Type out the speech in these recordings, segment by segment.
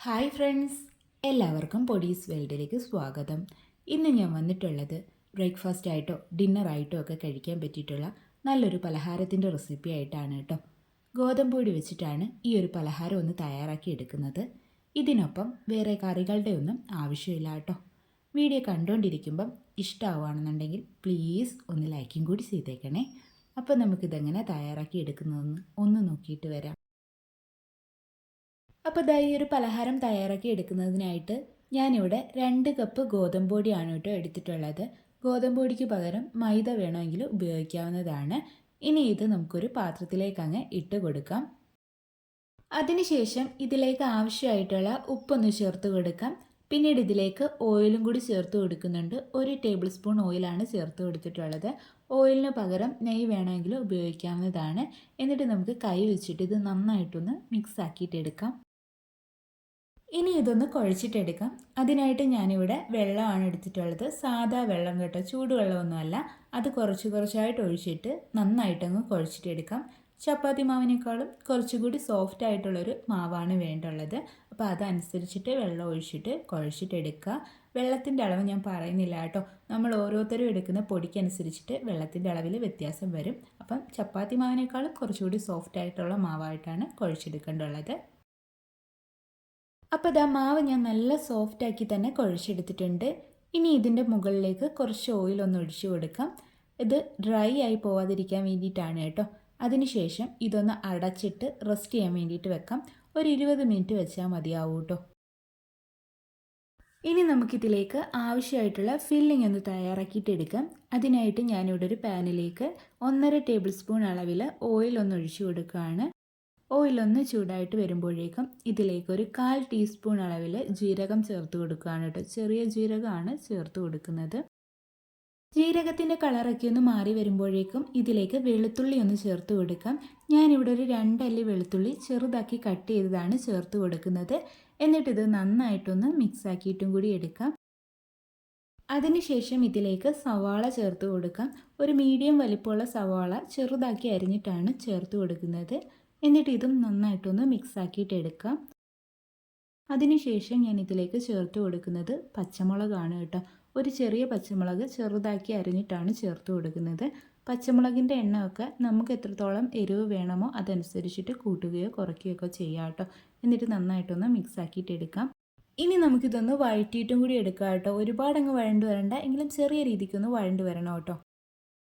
Hi friends എല്ലാവർക്കും പൊടീസ് വേൾഡിലേക്ക് സ്വാഗതം. ഇന്ന് ഞാൻ വന്നിട്ടുള്ളത് ബ്രേക്ക്ഫാസ്റ്റ് ആയിട്ടോ ഡിന്നറായിട്ടോ ഒക്കെ കഴിക്കാൻ പറ്റിയിട്ടുള്ള നല്ലൊരു പലഹാരത്തിന്റെ റെസിപ്പി ആയിട്ടാണ് കേട്ടോ. ഗോതമ്പ് പൊടി വെച്ചിട്ടാണ് ഈ ഒരു പലഹാരം ഒന്ന് തയ്യാറാക്കി എടുക്കുന്നത്. ഇതിനൊപ്പം വേറെ കറികളുടെ ഒന്നും ആവശ്യമില്ല കേട്ടോ. വീഡിയോ കണ്ടുകൊണ്ടിരിക്കുമ്പം ഇഷ്ടമാവുകയാണെന്നുണ്ടെങ്കിൽ പ്ലീസ് ഒന്ന് ലൈക്കും കൂടി ചെയ്തേക്കണേ. അപ്പോൾ നമുക്കിതെങ്ങനെ തയ്യാറാക്കി എടുക്കുന്നതെന്ന് ഒന്ന് നോക്കിയിട്ട് വരാം. അപ്പോൾ ഇതാ ഈ ഒരു പലഹാരം തയ്യാറാക്കി എടുക്കുന്നതിനായിട്ട് ഞാനിവിടെ രണ്ട് കപ്പ് ഗോതമ്പ് പൊടിയാണ് കേട്ടോ എടുത്തിട്ടുള്ളത്. ഗോതമ്പ് പൊടിക്ക് പകരം മൈദ വേണമെങ്കിൽ ഉപയോഗിക്കാവുന്നതാണ്. ഇനി ഇത് നമുക്കൊരു പാത്രത്തിലേക്ക് അങ്ങ് ഇട്ട് കൊടുക്കാം. അതിനുശേഷം ഇതിലേക്ക് ആവശ്യമായിട്ടുള്ള ഉപ്പൊന്ന് ചേർത്ത് കൊടുക്കാം. പിന്നീട് ഇതിലേക്ക് ഓയിലും കൂടി ചേർത്ത് കൊടുക്കുന്നുണ്ട്. ഒരു ടേബിൾ സ്പൂൺ ഓയിലാണ് ചേർത്ത് കൊടുത്തിട്ടുള്ളത്. ഓയിലിന് പകരം നെയ്യ് വേണമെങ്കിൽ ഉപയോഗിക്കാവുന്നതാണ്. എന്നിട്ട് നമുക്ക് കൈ വെച്ചിട്ട് ഇത് നന്നായിട്ടൊന്ന് മിക്സ് ആക്കിയിട്ടെടുക്കാം ഇനി ഇതൊന്ന് കുഴച്ചിട്ടെടുക്കാം. അതിനായിട്ട് ഞാനിവിടെ വെള്ളമാണ് എടുത്തിട്ടുള്ളത്. സാധാ വെള്ളം കേട്ടോ. ചൂടുവെള്ളമൊന്നുമല്ല. അത് കുറച്ച് കുറച്ചായിട്ട് ഒഴിച്ചിട്ട് നന്നായിട്ടങ്ങ് കുഴച്ചിട്ടെടുക്കാം. ചപ്പാത്തി മാവിനേക്കാളും കുറച്ചുകൂടി സോഫ്റ്റ് ആയിട്ടുള്ളൊരു മാവാണ് വേണ്ടുള്ളത്. അപ്പോൾ അതനുസരിച്ചിട്ട് വെള്ളം ഒഴിച്ചിട്ട് കുഴച്ചിട്ടെടുക്കുക. വെള്ളത്തിന്റെ അളവ് ഞാൻ പറയുന്നില്ല കേട്ടോ. നമ്മൾ ഓരോരുത്തരും എടുക്കുന്ന പൊടിക്കനുസരിച്ചിട്ട് വെള്ളത്തിന്റെ അളവിൽ വ്യത്യാസം വരും. അപ്പം ചപ്പാത്തി മാവിനേക്കാളും കുറച്ചുകൂടി സോഫ്റ്റ് ആയിട്ടുള്ള മാവായിട്ടാണ് കുഴച്ചെടുക്കേണ്ടുള്ളത്. അപ്പോൾ ഇതാ മാവ് ഞാൻ നല്ല സോഫ്റ്റ് ആക്കി തന്നെ കുഴച്ചെടുത്തിട്ടുണ്ട്. ഇനി ഇതിന്റെ മുകളിലേക്ക് കുറച്ച് ഓയിൽ ഒന്ന് ഒഴിച്ചു കൊടുക്കാം. ഇത് ഡ്രൈ ആയി പോവാതിരിക്കാൻ വേണ്ടിയിട്ടാണ് കേട്ടോ. അതിനുശേഷം ഇതൊന്ന് അടച്ചിട്ട് റെസ്റ്റ് ചെയ്യാൻ വേണ്ടിയിട്ട് വെക്കാം. ഒരു ഇരുപത് മിനിറ്റ് വെച്ചാൽ മതിയാവും കേട്ടോ. ഇനി നമുക്കിതിലേക്ക് ആവശ്യമായിട്ടുള്ള ഫില്ലിംഗ് ഒന്ന് തയ്യാറാക്കിയിട്ട് എടുക്കാം. അതിനായിട്ട് ഞാനിവിടെ ഒരു പാനിലേക്ക് ഒന്നര ടേബിൾ സ്പൂൺ അളവിൽ ഓയിൽ ഒന്ന് ഒഴിച്ചു കൊടുക്കുകയാണ്. ഓയിലൊന്ന് ചൂടായിട്ട് വരുമ്പോഴേക്കും ഇതിലേക്ക് ഒരു കാൽ ടീസ്പൂൺ അളവിൽ ജീരകം ചേർത്ത് കൊടുക്കുകയാണ് കേട്ടോ. ചെറിയ ജീരകമാണ് ചേർത്ത് കൊടുക്കുന്നത്. ജീരകത്തിന്റെ കളറൊക്കെ ഒന്ന് മാറി വരുമ്പോഴേക്കും ഇതിലേക്ക് വെളുത്തുള്ളി ഒന്ന് ചേർത്ത് കൊടുക്കാം. ഞാനിവിടെ ഒരു രണ്ടല്ലി വെളുത്തുള്ളി ചെറുതാക്കി കട്ട് ചെയ്തതാണ് ചേർത്ത് കൊടുക്കുന്നത്. എന്നിട്ടിത് നന്നായിട്ടൊന്ന് മിക്സ് ആക്കിയിട്ടും കൂടി എടുക്കാം. അതിനുശേഷം ഇതിലേക്ക് സവാള ചേർത്ത് കൊടുക്കാം. ഒരു മീഡിയം വലിപ്പമുള്ള സവാള ചെറുതാക്കി അരിഞ്ഞിട്ടാണ് ചേർത്ത് കൊടുക്കുന്നത്. എന്നിട്ട് ഇതും നന്നായിട്ടൊന്ന് മിക്സ് ആക്കിയിട്ട് എടുക്കാം. അതിനുശേഷം ഞാൻ ഇതിലേക്ക് ചേർത്ത് കൊടുക്കുന്നത് പച്ചമുളകാണ് കേട്ടോ. ഒരു ചെറിയ പച്ചമുളക് ചെറുതാക്കി അരിഞ്ഞിട്ടാണ് ചേർത്ത് കൊടുക്കുന്നത്. പച്ചമുളകിന്റെ എണ്ണമൊക്കെ നമുക്ക് എത്രത്തോളം എരിവ് വേണമോ അതനുസരിച്ചിട്ട് കൂട്ടുകയോ കുറയ്ക്കുകയോ ഒക്കെ ചെയ്യാം കേട്ടോ. എന്നിട്ട് നന്നായിട്ടൊന്ന് മിക്സ് ആക്കിയിട്ട് എടുക്കാം. ഇനി നമുക്കിതൊന്ന് വഴറ്റിയിട്ടും കൂടി എടുക്കാം കേട്ടോ. ഒരുപാടങ്ങ് വഴണ്ട് വരണ്ട എങ്കിലും ചെറിയ രീതിക്കൊന്ന് വഴണ്ട് വരണം കേട്ടോ.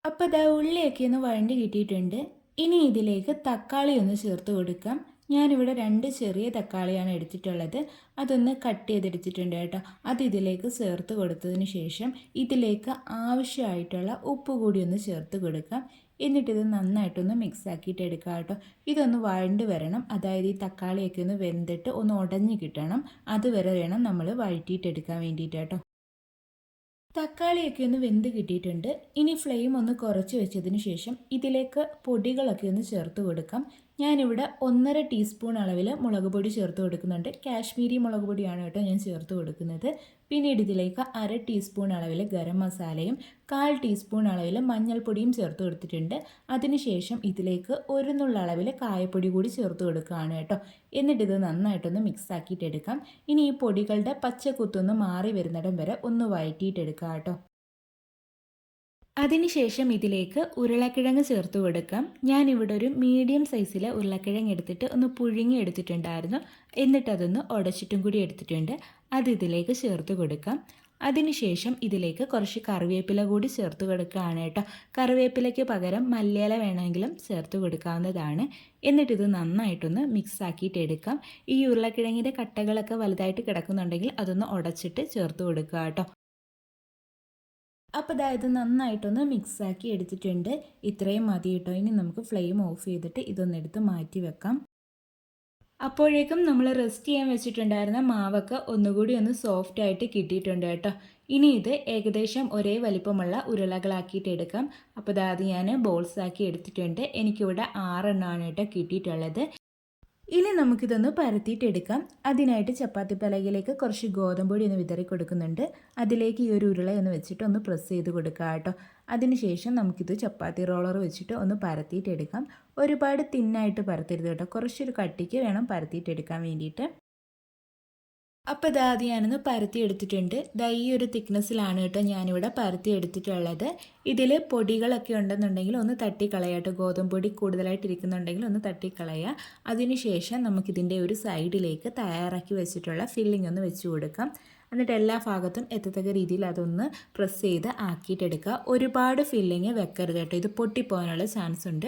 അപ്പോൾ അതാ ഉള്ളിയൊക്കെ ഒന്ന് വഴണ്ട് കിട്ടിയിട്ടുണ്ട്. ഇനി ഇതിലേക്ക് തക്കാളി ഒന്ന് ചേർത്ത് കൊടുക്കാം. ഞാനിവിടെ രണ്ട് ചെറിയ തക്കാളിയാണ് എടുത്തിട്ടുള്ളത്. അതൊന്ന് കട്ട് ചെയ്തെടുത്തിട്ടുണ്ട് കേട്ടോ. അത് ഇതിലേക്ക് ചേർത്ത് കൊടുത്തതിന് ശേഷം ഇതിലേക്ക് ആവശ്യമായിട്ടുള്ള ഉപ്പ് കൂടി ഒന്ന് ചേർത്ത് കൊടുക്കാം. എന്നിട്ടിത് നന്നായിട്ടൊന്ന് മിക്സ് ആക്കിയിട്ട് എടുക്കാം കേട്ടോ. ഇതൊന്ന് വഴണ്ട് വരണം. അതായത് ഈ തക്കാളിയൊക്കെ ഒന്ന് വെന്തിട്ട് ഒന്ന് ഉടഞ്ഞ് കിട്ടണം. അതുവരെ വേണം നമ്മൾ വഴറ്റിയിട്ടെടുക്കാൻ വേണ്ടിയിട്ട് കേട്ടോ. തക്കാളിയൊക്കെ ഒന്ന് വെന്ത് കിട്ടിയിട്ടുണ്ട്. ഇനി ഫ്ലെയിം ഒന്ന് കുറച്ച് വെച്ചതിന് ശേഷം ഇതിലേക്ക് പൊടികളൊക്കെ ഒന്ന് ചേർത്ത് കൊടുക്കാം. ഞാനിവിടെ ഒന്നര ടീസ്പൂൺ അളവിൽ മുളക് പൊടി ചേർത്ത് കൊടുക്കുന്നുണ്ട്. കാശ്മീരി മുളക് പൊടിയാണ് കേട്ടോ ഞാൻ ചേർത്ത് കൊടുക്കുന്നത്. പിന്നീട് ഇതിലേക്ക് അര ടീസ്പൂൺ അളവിൽ ഗരം മസാലയും കാൽ ടീസ്പൂൺ അളവിൽ മഞ്ഞൾപ്പൊടിയും ചേർത്ത് കൊടുത്തിട്ടുണ്ട്. അതിനുശേഷം ഇതിലേക്ക് ഒരു നുള്ള അളവിൽ കായപ്പൊടി കൂടി ചേർത്ത് കൊടുക്കുകയാണ് കേട്ടോ. എന്നിട്ട് ഇത് നന്നായിട്ടൊന്ന് മിക്സ് ആക്കിയിട്ട് എടുക്കാം ഇനി ഈ പൊടികളുടെ പച്ചക്കുത്തൊന്ന് മാറി വരുന്നിടം വരെ ഒന്ന് വഴറ്റിയിട്ടെടുക്കാം കേട്ടോ. അതിനുശേഷം ഇതിലേക്ക് ഉരുളക്കിഴങ്ങ് ചേർത്ത് കൊടുക്കാം. ഞാൻ ഞാനിവിടെ ഒരു മീഡിയം സൈസിലെ ഉരുളക്കിഴങ്ങ് എടുത്തിട്ട് ഒന്ന് പുഴുങ്ങി എടുത്തിട്ടുണ്ടായിരുന്നു. എന്നിട്ട് ഉടച്ചിട്ടും കൂടി എടുത്തിട്ടുണ്ട്. അത് ഇതിലേക്ക് ചേർത്ത് കൊടുക്കാം. അതിനുശേഷം ഇതിലേക്ക് കുറച്ച് കറിവേപ്പില കൂടി ചേർത്ത് കൊടുക്കുകയാണ് കേട്ടോ. കറിവേപ്പിലയ്ക്ക് പകരം മല്ലിയില വേണമെങ്കിലും ചേർത്ത് കൊടുക്കാവുന്നതാണ്. എന്നിട്ടിത് നന്നായിട്ടൊന്ന് മിക്സ് ആക്കിയിട്ട് എടുക്കാം. ഈ ഉരുളക്കിഴങ്ങിന്റെ കട്ടകളൊക്കെ വലുതായിട്ട് കിടക്കുന്നുണ്ടെങ്കിൽ അതൊന്ന് ഉടച്ചിട്ട് ചേർത്ത് കൊടുക്കുക കേട്ടോ. അപ്പോൾ അതായത് നന്നായിട്ടൊന്ന് മിക്സാക്കി എടുത്തിട്ടുണ്ട്. ഇത്രയും മതി കേട്ടോ. ഇനി നമുക്ക് ഫ്ലെയിം ഓഫ് ചെയ്തിട്ട് ഇതൊന്ന് ഇതൊന്നെടുത്ത് മാറ്റി വെക്കാം. അപ്പോഴേക്കും നമ്മൾ റെസ്റ്റ് ചെയ്യാൻ വെച്ചിട്ടുണ്ടായിരുന്ന മാവൊക്കെ ഒന്നുകൂടി ഒന്ന് സോഫ്റ്റ് ആയിട്ട് കിട്ടിയിട്ടുണ്ട് കേട്ടോ. ഇനി ഇത് ഏകദേശം ഒരേ വലിപ്പമുള്ള ഉരുളകളാക്കിയിട്ട് എടുക്കാം. അപ്പോൾ അതായത് ഞാൻ ബോൾസ് ആക്കി എടുത്തിട്ടുണ്ട്. എനിക്കിവിടെ ആറെണ്ണമാണ് കേട്ടോ കിട്ടിയിട്ടുള്ളത്. ഇനി നമുക്കിതൊന്ന് പരത്തിയിട്ടെടുക്കാം. അതിനായിട്ട് ചപ്പാത്തി പലകയിലേക്ക് കുറച്ച് ഗോതമ്പൊടി ഒന്ന് വിതറി കൊടുക്കുന്നുണ്ട്. അതിലേക്ക് ഈ ഒരു ഉരുള ഒന്ന് വെച്ചിട്ട് ഒന്ന് പ്രസ് ചെയ്ത് കൊടുക്കുക കേട്ടോ അതിനുശേഷം നമുക്കിത് ചപ്പാത്തി റോളർ വെച്ചിട്ട് ഒന്ന് പരത്തിയിട്ടെടുക്കാം. ഒരുപാട് തിന്നായിട്ട് പരത്തരുത് കേട്ടോ കുറച്ചൊരു കട്ടിക്ക് വേണം പരത്തിയിട്ടെടുക്കാൻ വേണ്ടിയിട്ട്. അപ്പോൾ ഇതാ അത് ഞാനൊന്ന് പരത്തി എടുത്തിട്ടുണ്ട്. ഇതാ ഈ ഒരു തിക്നെസ്സിലാണ് കേട്ടോ ഞാനിവിടെ പരത്തി എടുത്തിട്ടുള്ളത്. ഇതിൽ പൊടികളൊക്കെ ഉണ്ടെന്നുണ്ടെങ്കിൽ ഒന്ന് തട്ടിക്കളയാം കേട്ടോ. ഗോതമ്പ് പൊടി കൂടുതലായിട്ട് ഇരിക്കുന്നുണ്ടെങ്കിൽ ഒന്ന് തട്ടിക്കളയുക അതിനുശേഷം നമുക്കിതിന്റെ ഒരു സൈഡിലേക്ക് തയ്യാറാക്കി വെച്ചിട്ടുള്ള ഫില്ലിംഗ് ഒന്ന് വെച്ച് കൊടുക്കാം. എന്നിട്ട് എല്ലാ ഭാഗത്തും എത്തത്തക്ക രീതിയിൽ അതൊന്ന് പ്രസ് ചെയ്ത് ആക്കിയിട്ടെടുക്കുക. ഒരുപാട് ഫില്ലിങ് വെക്കരുത് കേട്ടോ. ഇത് പൊട്ടിപ്പോകാനുള്ള ചാൻസ് ഉണ്ട്.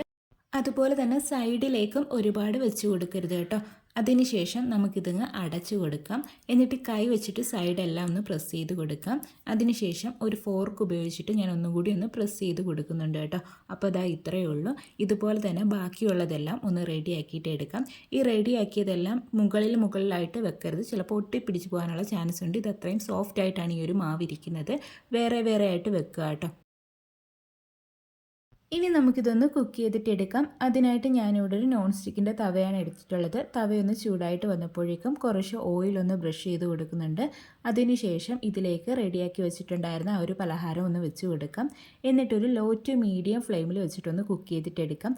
അതുപോലെ തന്നെ സൈഡിലേക്കും ഒരുപാട് വെച്ച് കൊടുക്കരുത് കേട്ടോ. അതിനുശേഷം നമുക്കിതങ്ങ് അടച്ചു കൊടുക്കാം. എന്നിട്ട് കൈ വെച്ചിട്ട് സൈഡെല്ലാം ഒന്ന് പ്രസ് ചെയ്ത് കൊടുക്കാം. അതിനുശേഷം ഒരു ഫോർക്ക് ഉപയോഗിച്ചിട്ട് ഞാൻ ഒന്നുകൂടി ഒന്ന് പ്രസ് ചെയ്ത് കൊടുക്കുന്നുണ്ട് കേട്ടോ. അപ്പോൾ അതാ ഇത്രയേ ഉള്ളൂ. ഇതുപോലെ തന്നെ ബാക്കിയുള്ളതെല്ലാം ഒന്ന് റെഡിയാക്കിയിട്ട് എടുക്കാം. ഈ റെഡിയാക്കിയതെല്ലാം മുകളിൽ മുകളിലായിട്ട് വെക്കരുത്. ചിലപ്പോൾ ഒട്ടിപ്പിടിച്ച് പോകാനുള്ള ചാൻസ് ഉണ്ട്. ഇത് അത്രയും സോഫ്റ്റ് ആയിട്ടാണ് ഈ ഒരു മാവ് ഇരിക്കുന്നത്. വേറെ വേറെ ആയിട്ട് വെക്കുക കേട്ടോ. ഇനി നമുക്കിതൊന്ന് കുക്ക് ചെയ്തിട്ട് എടുക്കാം. അതിനായിട്ട് ഞാനിവിടെ ഒരു നോൺ സ്റ്റിക്കിന്റെ തവയാണ് എടുത്തിട്ടുള്ളത്. തവയൊന്ന് ചൂടായിട്ട് വന്നപ്പോഴേക്കും കുറച്ച് ഓയിലൊന്ന് ബ്രഷ് ചെയ്ത് കൊടുക്കുന്നുണ്ട്. അതിനുശേഷം ഇതിലേക്ക് റെഡിയാക്കി വെച്ചിട്ടുണ്ടായിരുന്ന ആ ഒരു പലഹാരം ഒന്ന് വെച്ച് കൊടുക്കാം. എന്നിട്ടൊരു ലോ ടു മീഡിയം ഫ്ലെയിമിൽ വെച്ചിട്ടൊന്ന് കുക്ക് ചെയ്തിട്ട് എടുക്കാം.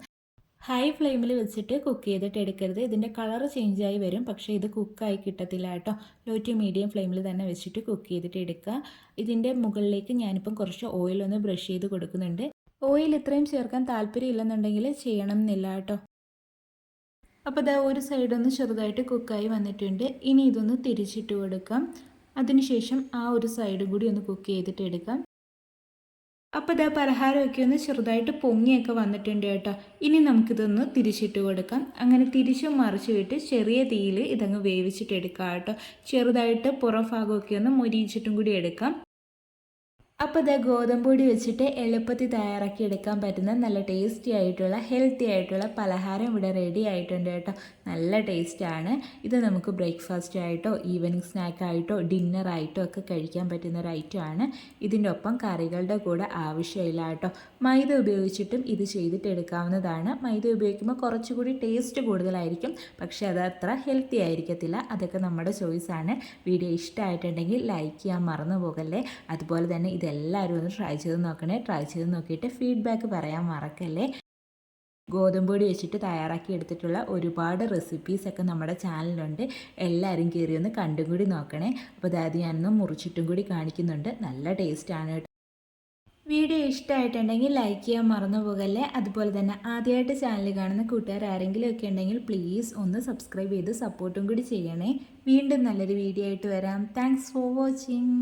ഹൈ ഫ്ലെയിമിൽ വെച്ചിട്ട് കുക്ക് ചെയ്തിട്ട് എടുക്കരുത്. ഇതിന്റെ കളർ ചേഞ്ചായി വരും. പക്ഷേ ഇത് കുക്കായി കിട്ടത്തില്ല കേട്ടോ. ലോ ടു മീഡിയം ഫ്ലെയിമിൽ തന്നെ വെച്ചിട്ട് കുക്ക് ചെയ്തിട്ട് എടുക്കുക. ഇതിന്റെ മുകളിലേക്ക് ഞാനിപ്പം കുറച്ച് ഓയിലൊന്ന് ബ്രഷ് ചെയ്ത് കൊടുക്കുന്നുണ്ട്. ഓയിൽ ഇത്രയും ചേർക്കാൻ താല്പര്യം ഇല്ലെന്നുണ്ടെങ്കിൽ ചെയ്യണം എന്നില്ല കേട്ടോ. അപ്പോൾ ഇതാ ഒരു സൈഡൊന്ന് ചെറുതായിട്ട് കുക്കായി വന്നിട്ടുണ്ട്. ഇനി ഇതൊന്ന് തിരിച്ചിട്ട് കൊടുക്കാം. അതിനുശേഷം ആ ഒരു സൈഡ് കൂടി ഒന്ന് കുക്ക് ചെയ്തിട്ട് എടുക്കാം. അപ്പോൾ ഇതാ പലഹാരമൊക്കെ ഒന്ന് ചെറുതായിട്ട് പൊങ്ങിയൊക്കെ വന്നിട്ടുണ്ട് കേട്ടോ. ഇനി നമുക്കിതൊന്ന് തിരിച്ചിട്ട് കൊടുക്കാം. അങ്ങനെ തിരിച്ചും മറിച്ച് വിട്ട് ചെറിയ തീയിൽ ഇതങ്ങ് വേവിച്ചിട്ട് എടുക്കാം കേട്ടോ. ചെറുതായിട്ട് പുറം ഭാഗമൊക്കെ ഒന്ന് മൊരിയിച്ചിട്ടും കൂടി എടുക്കാം. അപ്പോൾ ഇതാ ഗോതമ്പ് പൊടി വെച്ചിട്ട് എളുപ്പത്തിൽ തയ്യാറാക്കി എടുക്കാൻ പറ്റുന്ന നല്ല ടേസ്റ്റി ആയിട്ടുള്ള ഹെൽത്തി ആയിട്ടുള്ള പലഹാരം ഇവിടെ റെഡി ആയിട്ടുണ്ട് കേട്ടോ. നല്ല ടേസ്റ്റാണ് ഇത് നമുക്ക് ബ്രേക്ക്ഫാസ്റ്റ് ആയിട്ടോ ഈവനിങ് സ്നാക്കായിട്ടോ ഡിന്നർ ആയിട്ടോ ഒക്കെ കഴിക്കാൻ പറ്റുന്ന ഒരു ഐറ്റമാണ് ഇതിന്റെ ഒപ്പം കറികളുടെ കൂടെ ആവശ്യമില്ല കേട്ടോ. മൈദ ഉപയോഗിച്ചിട്ടും ഇത് ചെയ്തിട്ട് എടുക്കാവുന്നതാണ്. മൈദ ഉപയോഗിക്കുമ്പോൾ കുറച്ചുകൂടി ടേസ്റ്റ് കൂടുതലായിരിക്കും. പക്ഷേ അത് അത്ര ഹെൽത്തി ആയിരിക്കത്തില്ല. അതൊക്കെ നമ്മുടെ ചോയ്സാണ് വീഡിയോ ഇഷ്ടമായിട്ടുണ്ടെങ്കിൽ ലൈക്ക് ചെയ്യാൻ മറന്നു പോകല്ലേ. അതുപോലെ തന്നെ ഇതെല്ലാവരും ഒന്ന് ട്രൈ ചെയ്ത് നോക്കണേ. ട്രൈ ചെയ്ത് നോക്കിയിട്ട് ഫീഡ്ബാക്ക് പറയാൻ മറക്കല്ലേ. ഗോതമ്പ് പൊടി വെച്ചിട്ട് തയ്യാറാക്കി എടുത്തിട്ടുള്ള ഒരുപാട് റെസിപ്പീസൊക്കെ നമ്മുടെ ചാനലിലുണ്ട് എല്ലാവരും കയറി ഒന്ന് കണ്ടും കൂടി നോക്കണേ. അപ്പോൾ അതായത് ഞാനൊന്ന് മുറിച്ചിട്ടും കൂടി കാണിക്കുന്നുണ്ട്. നല്ല ടേസ്റ്റാണ് കേട്ടോ. വീഡിയോ ഇഷ്ടമായിട്ടുണ്ടെങ്കിൽ ലൈക്ക് ചെയ്യാൻ മറന്നു പോകല്ലേ. അതുപോലെ തന്നെ ആദ്യമായിട്ട് ചാനൽ കാണുന്ന കൂട്ടുകാർ ആരെങ്കിലും ഒക്കെ ഉണ്ടെങ്കിൽ പ്ലീസ് ഒന്ന് സബ്സ്ക്രൈബ് ചെയ്ത് സപ്പോർട്ടും കൂടി ചെയ്യണേ. വീണ്ടും നല്ലൊരു വീഡിയോ ആയിട്ട് വരാം. Thanks for watching